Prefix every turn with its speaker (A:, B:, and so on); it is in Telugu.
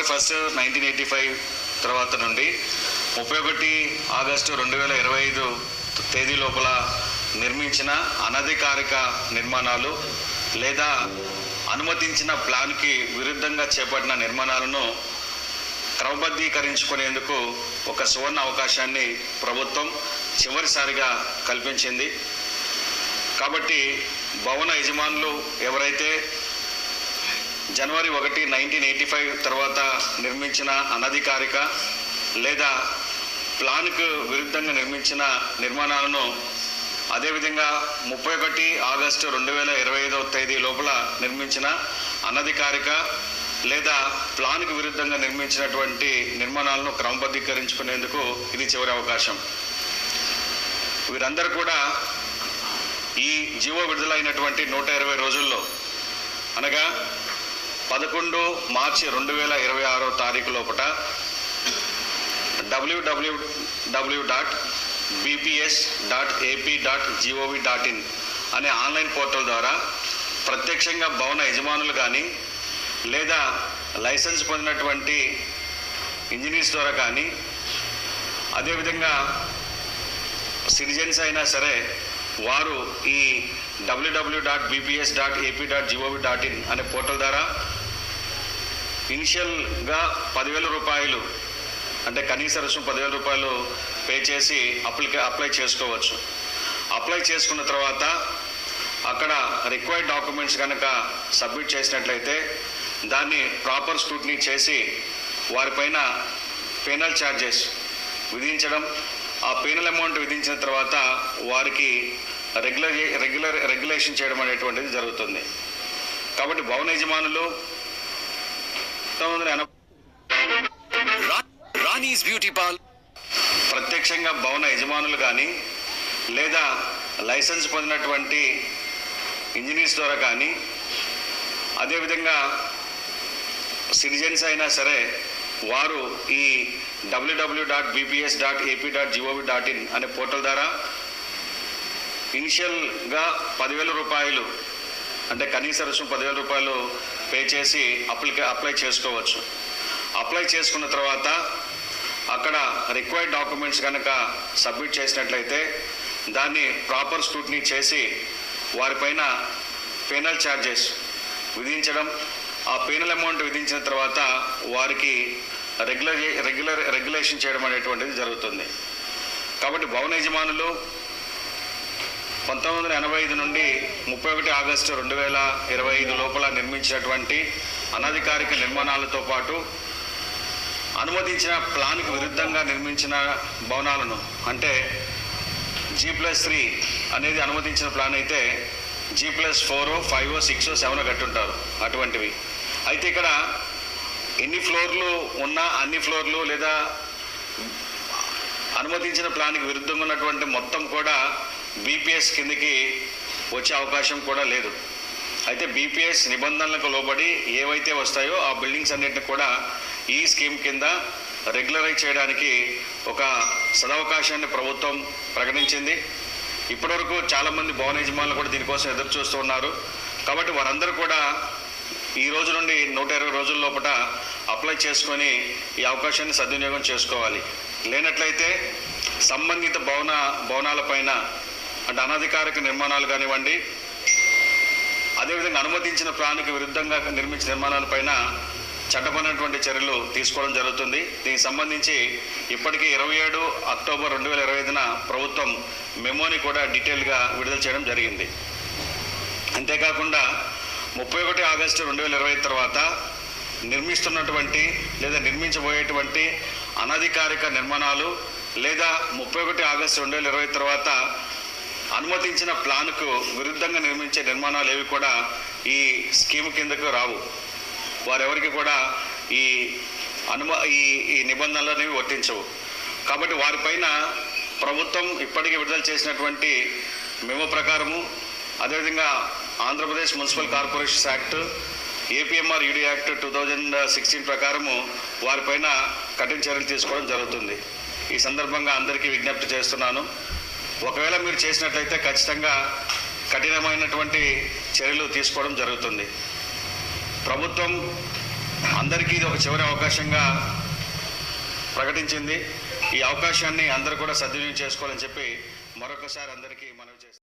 A: January first nineteen eighty five తర్వాత నుండి ముప్పై ఒకటి ఆగస్టు రెండు వేల ఇరవై ఐదు తేదీ లోపల నిర్మించిన అనధికారిక నిర్మాణాలు లేదా అనుమతించిన ప్లాన్కి విరుద్ధంగా చేపట్టిన నిర్మాణాలను క్రమబద్ధీకరించుకునేందుకు ఒక సువర్ణ అవకాశాన్ని ప్రభుత్వం చివరిసారిగా కల్పించింది. కాబట్టి భవన యజమానులు ఎవరైతే జనవరి ఒకటి నైన్టీన్ ఎయిటీ ఫైవ్ తర్వాత నిర్మించిన అనధికారిక లేదా ప్లాన్కు విరుద్ధంగా నిర్మించిన నిర్మాణాలను అదేవిధంగా ముప్పై ఒకటి ఆగస్టు రెండు వేల ఇరవై ఐదవ తేదీ లోపల నిర్మించిన అనధికారిక లేదా ప్లాన్కు విరుద్ధంగా నిర్మించినటువంటి నిర్మాణాలను క్రమబద్ధీకరించుకునేందుకు ఇది చివరి అవకాశం. వీరందరూ కూడా ఈ జీవో విడుదలైనటువంటి నూట ఇరవై రోజుల్లో అనగా పదకొండు మార్చి రెండు వేల ఇరవై ఆరో తారీఖు లోపల WWW dot BPS dot AP dot GOV dot in అనే ఆన్లైన్ పోర్టల్ ద్వారా ప్రత్యక్షంగా భవన యజమానులు కానీ లేదా లైసెన్స్ పొందినటువంటి ఇంజనీర్స్ ద్వారా కానీ అదేవిధంగా సిటిజన్స్ అయినా సరే వారు ఈ WW dot BPS dot AP dot GOV dot in అనే పోర్టల్ ద్వారా ఇనిషియల్గా పదివేల రూపాయలు అంటే కనీస రుసుము పదివేల రూపాయలు పే చేసి అప్లికే అప్లై చేసుకోవచ్చు. అప్లై చేసుకున్న తర్వాత అక్కడ రిక్వైర్డ్ డాక్యుమెంట్స్ కనుక సబ్మిట్ చేసినట్లయితే దాన్ని ప్రాపర్ స్క్రూట్నీ చేసి వారిపైన పెనల్ ఛార్జెస్ విధించడం ఆ పెనల్ అమౌంట్ విధించిన తర్వాత వారికి రెగ్యులర్ రెగ్యులర్ రెగ్యులేషన్ చేయడం అనేటువంటిది జరుగుతుంది. కాబట్టి భవన యజమానులు
B: Rani's Beauty Parlor.
A: ప్రత్యక్షంగా భవన యజమానులు కానీ లేదా లైసెన్స్ పొందినటువంటి ఇంజనీర్స్ ద్వారా కానీ అదేవిధంగా సిటిజన్స్ అయినా సరే వారు ఈ WW dot BPS dot AP dot GOV dot in అనే పోర్టల్ ద్వారా ఇనిషియల్గా పదివేల రూపాయలు అంటే కనీస రుసుము పదివేల రూపాయలు పే చేసి అప్లికే అప్లై చేసుకోవచ్చు. అప్లై చేసుకున్న తర్వాత అక్కడ రిక్వైర్డ్ డాక్యుమెంట్స్ కనుక సబ్మిట్ చేసినట్లయితే దాన్ని ప్రాపర్ స్క్రూట్నీ చేసి వారిపైన పెనల్ ఛార్జెస్ విధించడం ఆ పెనల్ అమౌంట్ విధించిన తర్వాత వారికి రెగ్యులర్ రెగ్యులర్ రెగ్యులేషన్ చేయడం అనేటువంటిది జరుగుతుంది. కాబట్టి భవన యజమానులు పంతొమ్మిది వందల ఎనభై ఐదు నుండి ముప్పై ఒకటి ఆగస్టు రెండు వేల ఇరవై ఐదు లోపల నిర్మించినటువంటి అనధికారిక నిర్మాణాలతో పాటు అనుమతించిన ప్లాన్కు విరుద్ధంగా నిర్మించిన భవనాలను అంటే జీ ప్లస్ త్రీ అనేది అనుమతించిన ప్లాన్ అయితే G plus four five six seven కట్టుంటారు అటువంటివి. అయితే ఇక్కడ ఎన్ని ఫ్లోర్లు ఉన్నా అన్ని ఫ్లోర్లు లేదా అనుమతించిన ప్లాన్కి విరుద్ధంగా ఉన్నటువంటి మొత్తం కూడా బీపీఎస్ కిందకి వచ్చే అవకాశం కూడా లేదు. అయితే బీపీఎస్ నిబంధనలకు లోబడి ఏవైతే వస్తాయో ఆ బిల్డింగ్స్ అన్నింటిని కూడా ఈ స్కీమ్ కింద రెగ్యులరైజ్ చేయడానికి ఒక సదవకాశాన్ని ప్రభుత్వం ప్రకటించింది. ఇప్పటివరకు చాలామంది భవన యజమానులు కూడా దీనికోసం ఎదురు చూస్తూ ఉన్నారు. కాబట్టి వారందరూ కూడా ఈ రోజు నుండి నూట ఇరవై రోజుల లోపల అప్లై చేసుకొని ఈ అవకాశాన్ని సద్వినియోగం చేసుకోవాలి. లేనట్లయితే సంబంధిత భవన భవనాలపైన అంటే అనధికారిక నిర్మాణాలు కానివ్వండి అదేవిధంగా అనుమతించిన ప్రాణికి విరుద్ధంగా నిర్మించిన నిర్మాణాలపైన చట్టపరమైనటువంటి చర్యలు తీసుకోవడం జరుగుతుంది. దీనికి సంబంధించి ఇప్పటికీ ఇరవై ఏడు అక్టోబర్ రెండు వేల ఇరవై ఐదున ప్రభుత్వం మెమోని కూడా డీటెయిల్గా విడుదల చేయడం జరిగింది. అంతేకాకుండా ముప్పై ఒకటి ఆగస్టు రెండు వేల ఇరవై తర్వాత నిర్మిస్తున్నటువంటి లేదా నిర్మించబోయేటువంటి అనధికారిక నిర్మాణాలు లేదా ముప్పై ఒకటి ఆగస్టు రెండు వేల ఇరవై తర్వాత అనుమతించిన ప్లాన్కు విరుద్ధంగా నిర్మించే నిర్మాణాలు ఏవి కూడా ఈ స్కీమ్ కిందకు రావు. వారెవరికి కూడా ఈ అనుమ ఈ ఈ నిబంధనలు అనేవి వర్తించవు. కాబట్టి వారిపైన ప్రభుత్వం ఇప్పటికీ విడుదల చేసినటువంటి మెమో ప్రకారము అదేవిధంగా Andhra Pradesh municipal corporations act APMR UD act two thousand sixteen ప్రకారము వారిపైన కఠిన చర్యలు తీసుకోవడం జరుగుతుంది. ఈ సందర్భంగా అందరికీ విజ్ఞప్తి చేస్తున్నాను. ఒకవేళ మీరు చేసినట్లయితే ఖచ్చితంగా కఠినమైనటువంటి చర్యలు తీసుకోవడం జరుగుతుంది. ప్రభుత్వం అందరికీ ఇది ఒక చివరి అవకాశంగా ప్రకటించింది. ఈ అవకాశాన్ని అందరూ కూడా సద్వినియోగం చేసుకోవాలని చెప్పి మరొకసారి అందరికీ మనవి చేస్తాం